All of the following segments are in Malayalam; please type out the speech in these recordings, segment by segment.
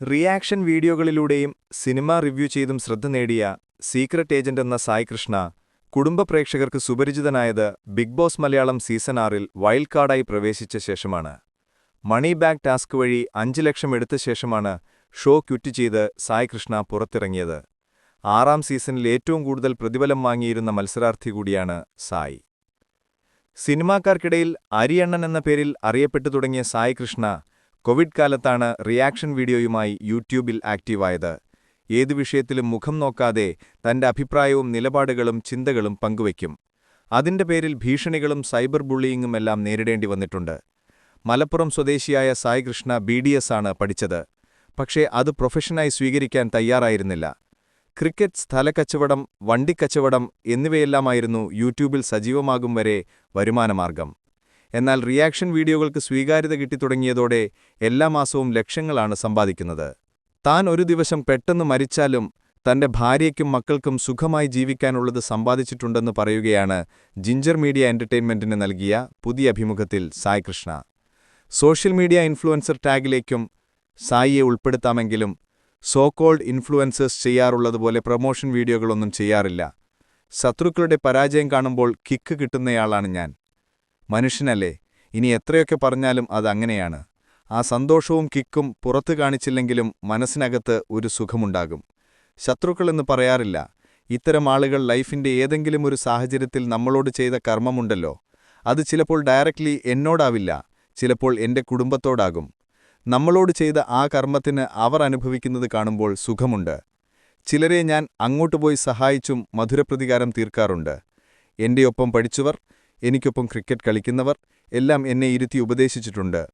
റിയാക്ഷൻ വീഡിയോകളിലൂടെയും സിനിമ റിവ്യൂ ചെയ്തും ശ്രദ്ധ നേടിയ സീക്രട്ട് ഏജന്റ് എന്ന സായ് കൃഷ്ണ കുടുംബ പ്രേക്ഷകർക്ക് സുപരിചിതനായത് ബിഗ് ബോസ് മലയാളം സീസൺ ആറിൽ വൈൽഡ് കാർഡായി പ്രവേശിച്ച ശേഷമാണ്. മണി ബാഗ് ടാസ്ക് വഴി അഞ്ച് ലക്ഷം എടുത്ത ശേഷമാണ് ഷോ ക്വിറ്റ് ചെയ്ത് സായ് കൃഷ്ണ പുറത്തിറങ്ങിയത്. ആറാം സീസണിൽ ഏറ്റവും കൂടുതൽ പ്രതിഫലം വാങ്ങിയിരുന്ന മത്സരാർത്ഥി കൂടിയാണ് സായി. സിനിമാക്കാർക്കിടയിൽ അരിയണ്ണൻ എന്ന പേരിൽ അറിയപ്പെട്ടു തുടങ്ങിയ സായ് കൃഷ്ണ കോവിഡ് കാലത്താണ് റിയാക്ഷൻ വീഡിയോയുമായി യൂട്യൂബിൽ ആക്റ്റീവായത്. ഏതു വിഷയത്തിലും മുഖം നോക്കാതെ തന്റെ അഭിപ്രായവും നിലപാടുകളും ചിന്തകളും പങ്കുവയ്ക്കും. അതിന്റെ പേരിൽ ഭീഷണികളും സൈബർ ബുള്ളിയിങ്ങുമെല്ലാം നേരിടേണ്ടി വന്നിട്ടുണ്ട്. മലപ്പുറം സ്വദേശിയായ സായികൃഷ്ണ ബി ഡി എസ് ആണ് പഠിച്ചത്. പക്ഷേ അത് പ്രൊഫഷനായി സ്വീകരിക്കാൻ തയ്യാറായിരുന്നില്ല. ക്രിക്കറ്റ് സ്ഥലക്കച്ചവടം വണ്ടിക്കച്ചവടം എന്നിവയെല്ലാമായിരുന്നു യൂട്യൂബിൽ സജീവമാകും വരെ വരുമാനമാർഗം. എന്നാൽ റിയാക്ഷൻ വീഡിയോകൾക്ക് സ്വീകാര്യത കിട്ടിത്തുടങ്ങിയതോടെ എല്ലാ മാസവും ലക്ഷങ്ങളാണ് സമ്പാദിക്കുന്നത്. താൻ ഒരു ദിവസം പെട്ടെന്ന് മരിച്ചാലും തന്റെ ഭാര്യയ്ക്കും മക്കൾക്കും സുഖമായി ജീവിക്കാനുള്ളത് സമ്പാദിച്ചിട്ടുണ്ടെന്ന് പറയുകയാണ് ജിഞ്ചർ മീഡിയ എന്റർടൈൻമെന്റിന് നൽകിയ പുതിയ അഭിമുഖത്തിൽ Sai Krishna. Social media influencer ടാഗിലേക്കും സായിയെ ഉൾപ്പെടുത്താമെങ്കിലും സോകോൾഡ് ഇൻഫ്ലുവൻസേഴ്സ് ചെയ്യാറുള്ളതുപോലെ പ്രൊമോഷൻ വീഡിയോകളൊന്നും ചെയ്യാറില്ല. ശത്രുക്കളുടെ പരാജയം കാണുമ്പോൾ കിക്ക് കിട്ടുന്നയാളാണ് ഞാൻ. മനുഷ്യനല്ലേ? ഇനി എത്രയൊക്കെ പറഞ്ഞാലും അതങ്ങനെയാണ് ആ സന്തോഷവും കിക്കും പുറത്തു കാണിച്ചില്ലെങ്കിലും മനസ്സിനകത്ത് ഒരു സുഖമുണ്ടാകും. ശത്രുക്കളെന്ന് പറയാറില്ല. ഇത്തരം ആളുകൾ ലൈഫിന്റെ ഏതെങ്കിലും ഒരു സാഹചര്യത്തിൽ നമ്മളോട് ചെയ്ത കർമ്മമുണ്ടല്ലോ. അത് ചിലപ്പോൾ ഡയറക്റ്റ്ലി എന്നോടാവില്ല ചിലപ്പോൾ എന്റെ കുടുംബത്തോടാകും. നമ്മളോട് ചെയ്ത ആ കർമ്മത്തിന് അവർ അനുഭവിക്കുന്നത് കാണുമ്പോൾ സുഖമുണ്ട്. ചിലരെ ഞാൻ അങ്ങോട്ടുപോയി സഹായിച്ചും മധുരപ്രതികാരം തീർക്കാറുണ്ട്. എന്റെയൊപ്പം പഠിച്ചവർ എനിക്കൊപ്പം ക്രിക്കറ്റ് കളിക്കുന്നവർ എല്ലാം എന്നെ ഇരുത്തി ഉപദേശിച്ചിട്ടുണ്ട്.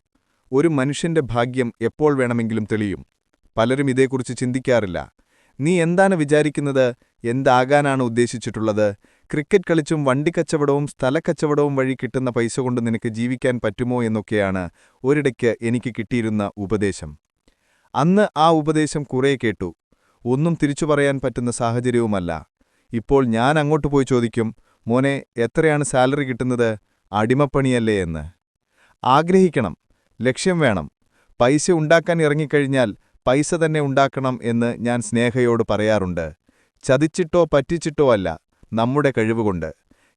ഒരു മനുഷ്യന്റെ ഭാഗ്യം എപ്പോൾ വേണമെങ്കിലും തെളിയും. പലരും ഇതേക്കുറിച്ച് ചിന്തിക്കാറില്ല. നീ എന്താണ് വിചാരിക്കുന്നത്? എന്താകാനാണ് ഉദ്ദേശിച്ചിട്ടുള്ളത്? ക്രിക്കറ്റ് കളിച്ചും വണ്ടിക്കച്ചവടവും സ്ഥലക്കച്ചവടവും വഴി കിട്ടുന്ന പൈസ കൊണ്ട് നിനക്ക് ജീവിക്കാൻ പറ്റുമോ എന്നൊക്കെയാണ് ഒരിടയ്ക്ക് എനിക്ക് കിട്ടിയിരുന്ന ഉപദേശം. അന്ന് ആ ഉപദേശം കുറേ കേട്ടു. ഒന്നും തിരിച്ചു പറയാൻ പറ്റുന്ന സാഹചര്യവുമല്ല. ഇപ്പോൾ ഞാൻ അങ്ങോട്ട് പോയി ചോദിക്കും മോനെ എത്രയാണ് സാലറി കിട്ടുന്നത്? അടിമപ്പണിയല്ലേ എന്ന്. ആഗ്രഹിക്കണം. ലക്ഷ്യം വേണം. പൈസ ഉണ്ടാക്കാൻ ഇറങ്ങിക്കഴിഞ്ഞാൽ പൈസ തന്നെ ഉണ്ടാക്കണം എന്ന് ഞാൻ സ്നേഹയോട് പറയാറുണ്ട്. ചതിച്ചിട്ടോ പറ്റിച്ചിട്ടോ അല്ല നമ്മുടെ കഴിവുകൊണ്ട്.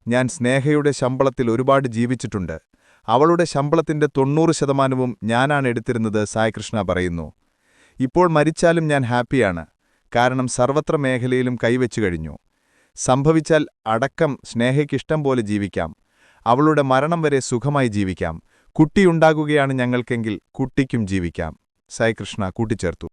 ഞാൻ സ്നേഹയുടെ ശമ്പളത്തിൽ ഒരുപാട് ജീവിച്ചിട്ടുണ്ട്. അവളുടെ ശമ്പളത്തിന്റെ തൊണ്ണൂറ് ശതമാനവും ഞാനാണ് എടുത്തിരുന്നത് സായ്കൃഷ്ണ പറയുന്നു. ഇപ്പോൾ മരിച്ചാലും ഞാൻ ഹാപ്പിയാണ്. കാരണം സർവത്ര മേഖലയിലും കൈവച്ചു കഴിഞ്ഞു. സംഭവിച്ചാൽ അടക്കം സ്നേഹയ്ക്കിഷ്ടം പോലെ ജീവിക്കാം. അവളുടെ മരണം വരെ സുഖമായി ജീവിക്കാം. കുട്ടിയുണ്ടാകുകയാണ് ഞങ്ങൾക്കെങ്കിൽ കുട്ടിക്കും ജീവിക്കാം. സായികൃഷ്ണ കൂട്ടിച്ചേർത്തു.